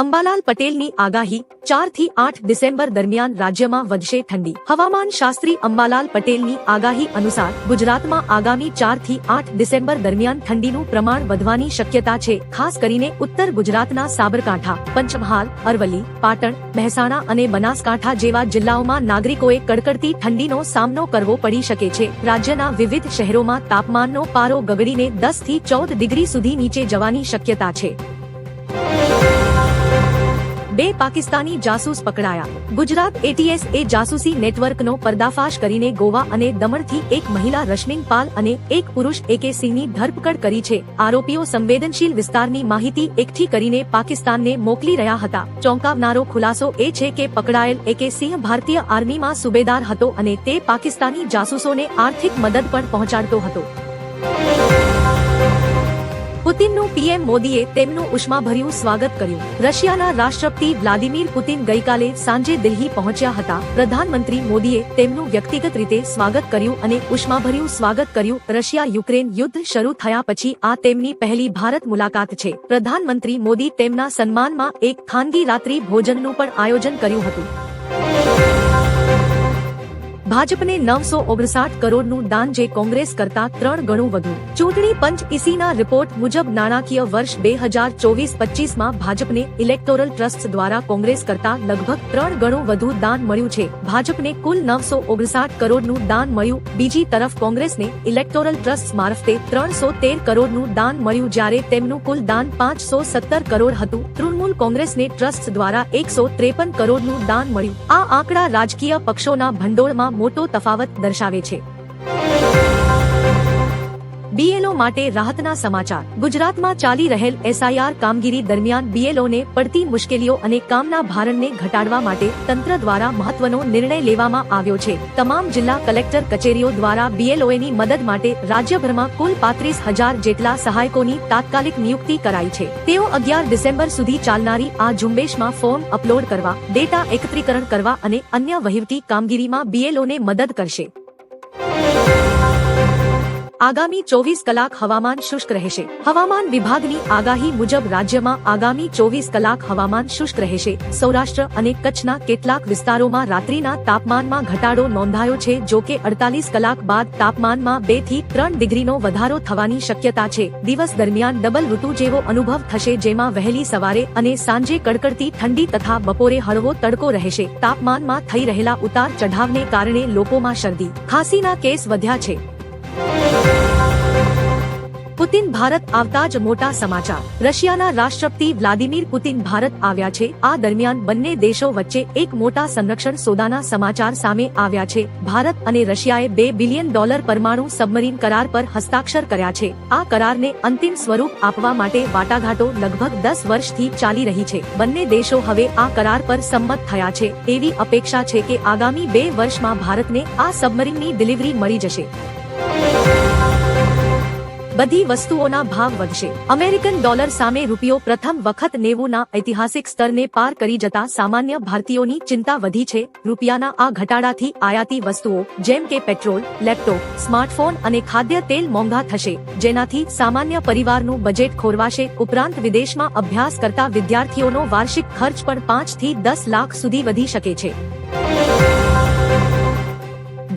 અંબાલાલ પટેલની આગાહી ચારથી આઠ ડિસેમ્બર દરમિયાન રાજ્યમાં વધશે ઠંડી. હવામાન શાસ્ત્રી અંબાલાલ પટેલની આગાહી અનુસાર ગુજરાતમાં આગામી ચારથી આઠ ડિસેમ્બર દરમિયાન ઠંડીનું પ્રમાણ વધવાની શક્યતા છે. ખાસ કરીને ઉત્તર ગુજરાતના સાબરકાંઠા, પંચમહાલ, અરવલ્લી, પાટણ, મહેસાણા અને બનાસકાંઠા જેવા જિલ્લાઓમાં નાગરિકોએ કડકડતી ઠંડીનો સામનો કરવો પડી શકે છે. રાજ્યના વિવિધ શહેરોમાં તાપમાનનો પારો ગગડીને દસથી ચૌદ ડિગ્રી સુધી નીચે જવાની શક્યતા છે. બે પાકિસ્તાની જાસૂસ પકડાયા. ગુજરાત એટીએસ એ જાસૂસી નેટવર્કનો પર્દાફાશ કરીને ગોવા અને દમણથી એક મહિલા રશ્મિન પાલ અને એક પુરુષ એકે સિંહની ધરપકડ કરી છે. આરોપીઓ સંવેદનશીલ વિસ્તારની માહિતી એકઠી કરીને પાકિસ્તાનને મોકલી રહ્યા હતા. ચોંકાવનારો ખુલાસો એ છે કે પકડાયેલ એકે સિંહ ભારતીય આર્મીમાં સુબેદાર હતો અને તે પાકિસ્તાની જાસૂસોને આર્થિક મદદ પણ પહોંચાડતો હતો. પુતિનનું પીએમ મોદીએ તેમનું ઉષ્માભર્યું સ્વાગત કર્યું. રશિયાના રાષ્ટ્રપતિ વ્લાદિમીર પુતિન ગઈકાલે સાંજે દિલ્હી પહોંચ્યા હતા. પ્રધાનમંત્રી મોદીએ તેમનું વ્યક્તિગત રીતે સ્વાગત કર્યું અને ઉષ્માભર્યું સ્વાગત કર્યું. રશિયા યુક્રેન યુદ્ધ શરૂ થયા પછી આ તેમની પહેલી ભારત મુલાકાત છે. પ્રધાનમંત્રી મોદી તેમના સન્માનમાં એક ખાનગી રાત્રિ ભોજનનું પણ આયોજન કર્યું હતું. ભાજપને નવસો ઓગણસાઠ કરોડનું દાન જે કોંગ્રેસ કરતા ત્રણ ગણું વધુ ચૂંટણી પંચ ઇસીના રિપોર્ટ મુજબ નાણાકીય વર્ષ બે હજાર ચોવીસ પચીસમાં ભાજપને ઇલેક્ટોરલ ટ્રસ્ટ દ્વારા કોંગ્રેસ કરતા લગભગ ત્રણ ગણું વધુ દાન મળ્યું છે. ભાજપને કુલ નવસો ઓગણસાઠ કરોડનું દાન મળ્યું. બીજી તરફ કોંગ્રેસને ઇલેક્ટોરલ ટ્રસ્ટ મારફતે ત્રણસો તેર કરોડનું દાન મળ્યું જ્યારે તેમનું કુલ દાન પાંચસો સત્તર કરોડ હતું. તૃણમૂલ કોંગ્રેસને ટ્રસ્ટ દ્વારા એકસો ત્રેપન કરોડનું દાન મળ્યું. આ આંકડા રાજકીય પક્ષોના ભંડોળમાં મોટો તફાવત દર્શાવે છે. બીએલઓ માટે રાહતના સમાચાર. ગુજરાતમાં ચાલી રહેલ એસઆઈઆર કામગીરી દરમિયાન બીએલઓને પડતી મુશ્કેલીઓ અને કામના ભારણને ઘટાડવા માટે તંત્ર દ્વારા મહત્વનો નિર્ણય લેવામાં આવ્યો છે. તમામ જિલ્લા કલેક્ટર કચેરીઓ દ્વારા બીએલઓની મદદ માટે રાજ્યભરમાં કુલ પાંત્રીસ હજાર જેટલા સહાયકોની તાત્કાલિક નિયુક્તિ કરાઈ છે. તેઓ અગિયાર ડિસેમ્બર સુધી ચાલનારી આ ઝુંબેશમાં ફોર્મ અપલોડ કરવા, ડેટા એકત્રીકરણ કરવા અને અન્ય વહીવટી કામગીરીમાં બીએલઓને મદદ કરશે. આગામી ચોવીસ કલાક હવામાન શુષ્ક રહેશે. હવામાન વિભાગની આગાહી મુજબ રાજ્યમાં આગામી ચોવીસ કલાક હવામાન શુષ્ક રહેશે. સૌરાષ્ટ્ર અને કચ્છના કેટલાક વિસ્તારોમાં રાત્રિના તાપમાનમાં ઘટાડો નોંધાયો છે, જો કે અડતાલીસ કલાક બાદ તાપમાનમાં બેથી ત્રણ ડિગ્રીનો વધારો થવાની શક્યતા છે. દિવસ દરમિયાન ડબલ ઋતુ જેવો અનુભવ થશે, જેમાં વહેલી સવારે અને સાંજે કડકડતી ઠંડી તથા બપોરે હળવો તડકો રહેશે. તાપમાનમાં થઈ રહેલા ઉતાર ચઢાવને કારણે લોકોમાં શરદી. ખાંસીના કેસ વધ્યા છે. પુતિન ભારત આવતા જ મોટા સમાચાર. રશિયાના રાષ્ટ્રપતિ વ્લાદિમીર પુતિન ભારત આવ્યા છે. આ દરમિયાન બંને દેશો વચ્ચે એક મોટા સંરક્ષણ સોદાના સમાચાર સામે આવ્યા છે. ભારત અને રશિયાએ બે બિલિયન ડોલર પરમાણુ સબમરીન કરાર પર હસ્તાક્ષર કર્યા છે. આ કરારને અંતિમ સ્વરૂપ આપવા માટે વાટાઘાટો લગભગ દસ વર્ષથી ચાલી રહી છે. બંને દેશો હવે આ કરાર પર સંમત થયા છે. એવી અપેક્ષા છે કે આગામી બે વર્ષમાં ભારતને આ સબમરીનની ડિલિવરી મળી જશે. બધી વસ્તુઓના ભાવ વધશે. અમેરિકન ડોલર સામે રૂપિયો પ્રથમ વખત નેવુંના ઐતિહાસિક સ્તરને પાર કરી જતા સામાન્ય ભારતીયોની ચિંતા વધી છે. રૂપિયાના આ ઘટાડાથી આયાતી વસ્તુઓ, જેમ કે પેટ્રોલ, લેપટોપ, સ્માર્ટફોન અને ખાદ્ય તેલ મોંઘા થશે. જેનાથી સામાન્ય પરિવારનું બજેટ ખોરવાશે. ઉપરાંત વિદેશમાં અભ્યાસ કરતા વિદ્યાર્થીઓનો વાર્ષિક ખર્ચ પણ પાંચથી દસ લાખ સુધી વધી શકે છે.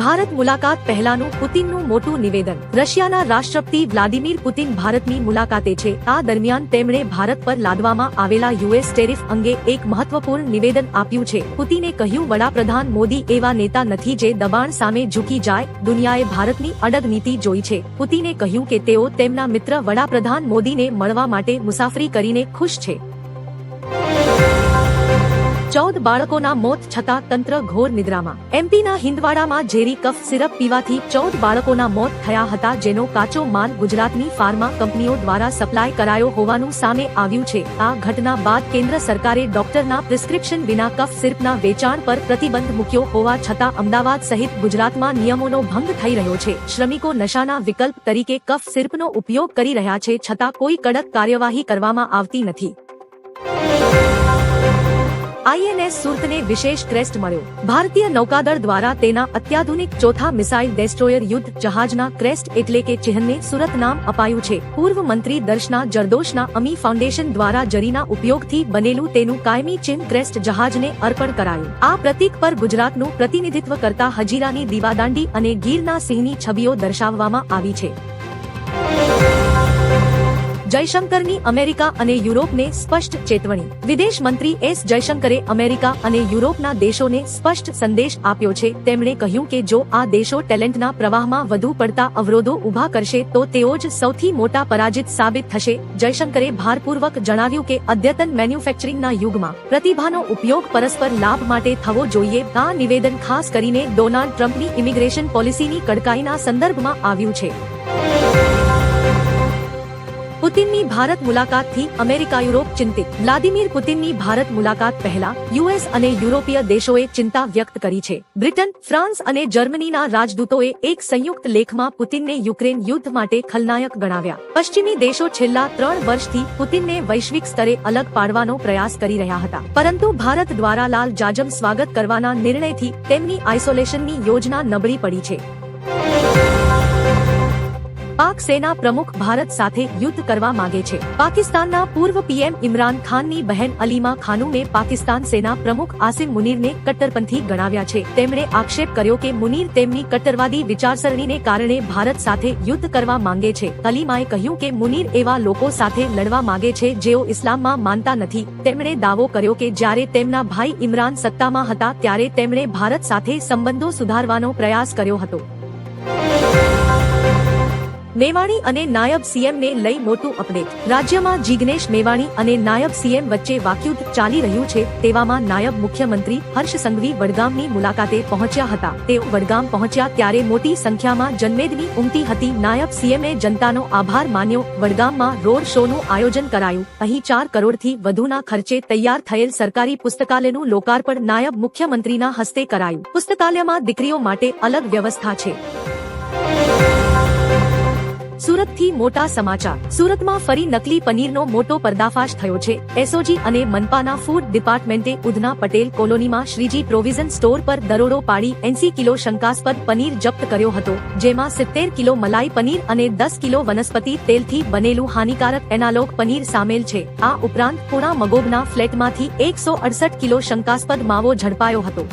ભારત મુલાકાત પહેલાનું પુતિનનું મોટું નિવેદન. રશિયાના રાષ્ટ્રપતિ વ્લાદિમીર પુતિન ભારતની મુલાકાતે છે. આ દરમિયાન તેમણે ભારત પર લાદવામાં આવેલા યુએસ ટેરિફ અંગે એક મહત્વપૂર્ણ નિવેદન આપ્યું છે. પુતિને કહ્યું, વડાપ્રધાન મોદી એવા નેતા નથી જે દબાણ સામે ઝૂકી જાય. દુનિયાએ ભારતની અડગ નીતિ જોઈ છે. પુતિને કહ્યું કે તેઓ તેમના મિત્ર વડાપ્રધાન મોદીને મળવા માટે મુસાફરી કરીને ખુશ છે. ચૌદ બાળકોના મોત છતાં તંત્ર ઘોર નિદ્રામાં. એમપીના હિંદવાડામાં ઝેરી કફ સિરપ પીવાથી ચૌદ બાળકોના મોત થયા હતા, જેનો કાચો માલ ગુજરાતની ફાર્મા કંપનીઓ દ્વારા સપ્લાય કરાયો હોવાનું સામે આવ્યું છે. આ ઘટના બાદ કેન્દ્ર સરકારે ડોક્ટરના પ્રિસ્ક્રિપ્શન વિના કફ સિરપના વેચાણ પર પ્રતિબંધ મૂક્યો હોવા છતાં અમદાવાદ સહિત ગુજરાતમાં નિયમોનો ભંગ થઈ રહ્યો છે. શ્રમિકો નશાના વિકલ્પ તરીકે કફ સિરપનો ઉપયોગ કરી રહ્યા છે છતાં કોઈ કડક કાર્યવાહી કરવામાં આવતી નથી. આઈએનએસ સુરતને વિશેષ ક્રેસ્ટ મળ્યો. ભારતીય નૌકાદળ દ્વારા તેના અત્યાધુનિક ચોથા મિસાઇલ ડેસ્ટ્રોયર યુદ્ધ જહાજના ક્રેસ્ટ એટલે કે ચિહ્નને સુરત નામ અપાયું છે. પૂર્વ મંત્રી દર્શના જરદોશના અમી ફાઉન્ડેશન દ્વારા જરીના ઉપયોગથી બનેલું તેનું કાયમી ચિહ્ન ક્રેસ્ટ જહાજને અર્પણ કરાયું. આ પ્રતીક પર ગુજરાતનું પ્રતિનિધિત્વ કરતા હજીરાની દીવાદાંડી અને ગીરના સિંહની છબીઓ દર્શાવવામાં આવી છે. જયશંકરની અમેરિકા અને યુરોપને સ્પષ્ટ ચેતવણી. વિદેશ મંત્રી એસ જયશંકરે અમેરિકા અને યુરોપના દેશોને સ્પષ્ટ સંદેશ આપ્યો છે. તેમણે કહ્યું કે જો આ દેશો ટેલેન્ટના પ્રવાહમાં વધુ પડતા અવરોધો ઊભા કરશે, તો તેઓ જ સૌથી મોટા પરાજિત સાબિત થશે. જયશંકરે ભારપૂર્વક જણાવ્યું કે અદ્યતન મેન્યુફેક્ચરિંગના યુગમાં પ્રતિભાનો ઉપયોગ પરસ્પર લાભ માટે થવો જોઈએ. આ નિવેદન ખાસ કરીને ડોનાલ્ડ ટ્રમ્પની ઇમિગ્રેશન પોલિસીની કડકાઈના સંદર્ભમાં આવ્યું છે. પુતિનની ભારત મુલાકાતથી અમેરિકા, યુરોપ ચિંતિત. વ્લાદિમીર પુતિનની ભારત મુલાકાત પહેલા, યુએસ અને યુરોપીય દેશોએ ચિંતા વ્યક્ત કરી છે. બ્રિટન, ફ્રાન્સ અને જર્મનીના રાજદૂતોએ એક સંયુક્ત લેખમાં પુતિનને યુક્રેન યુદ્ધ માટે ખલનાયક ગણાવ્યા. પશ્ચિમી દેશો છેલ્લા ત્રણ વર્ષથી પુતિનને વૈશ્વિક સ્તરે અલગ પાડવાનો પ્રયાસ કરી રહ્યા હતા. પરંતુ ભારત દ્વારા લાલ જાજમ સ્વાગત કરવાના નિર્ણયથી તેમની આઇસોલેશનની યોજના નબળી પડી છે. પાક સેના પ્રમુખ ભારત સાથે યુદ્ધ કરવા માંગે છે. પાકિસ્તાનના પૂર્વ પીએમ ઇમરાન ખાનની બહેન અલીમા ખાનુમે પાકિસ્તાન સેના પ્રમુખ આસિમ મુનીરને કટ્ટરપંથી ગણાવ્યા છે. તેમણે આક્ષેપ કર્યો કે મુનીર તેમની કટ્ટરવાદી વિચારસરણીને કારણે ભારત સાથે યુદ્ધ કરવા માંગે છે. અલીમાએ કહ્યું કે મુનીર એવા લોકો સાથે લડવા માંગે છે જેઓ ઇસ્લામમાં માનતા નથી. તેમણે દાવો કર્યો કે જ્યારે તેમના ભાઈ ઇમરાન સત્તામાં હતા ત્યારે તેમણે ભારત સાથે સંબંધો સુધારવાનો પ્રયાસ કર્યો હતો. મેવાણી અને નાયબ સીએમને લઈ મોટું અપડેટ. રાજ્યમાં જીગ્નેશ મેવાણી અને નાયબ સીએમ વચ્ચે વાકયુદ્ધ ચાલી રહ્યું છે તેવામાં નાયબ મુખ્યમંત્રી હર્ષ સંઘવી વડગામની મુલાકાતે પહોંચ્યા હતા. તેઓ વડગામ પહોંચ્યા ત્યારે મોટી સંખ્યામાં જનમેદની ઉમટી હતી. નાયબ સીએમએ જનતાનો આભાર માન્યો. વડગામમાં રોડ શોનું આયોજન કરાયું. અહીં ચાર કરોડથી વધુના ખર્ચે તૈયાર થયેલ સરકારી પુસ્તકાલયનું લોકાર્પણ નાયબ મુખ્યમંત્રીના હસ્તે કરાયું. પુસ્તકાલયમાં દીકરીઓ માટે અલગ વ્યવસ્થા છે. સુરતથી મોટા સમાચાર. સુરતમાં ફરી નકલી પનીરનો મોટો પર્દાફાશ થયો છે. એસઓજી અને મનપાના ફૂડ ડિપાર્ટમેન્ટે ઉધના પટેલ કોલોનીમાં શ્રીજી પ્રોવિઝન સ્ટોર પર દરોડો પાડી એંસી કિલો શંકાસ્પદ પનીર જપ્ત કર્યો હતો, જેમાં સિત્તેર કિલો મલાઈ પનીર અને દસ કિલો વનસ્પતિ તેલથી બનેલું હાનિકારક એનાલોગ પનીર સામેલ છે. આ ઉપરાંત પુણા મગોબના ફ્લેટમાંથી એકસો અડસઠ કિલો શંકાસ્પદ માવો ઝડપાયો હતો.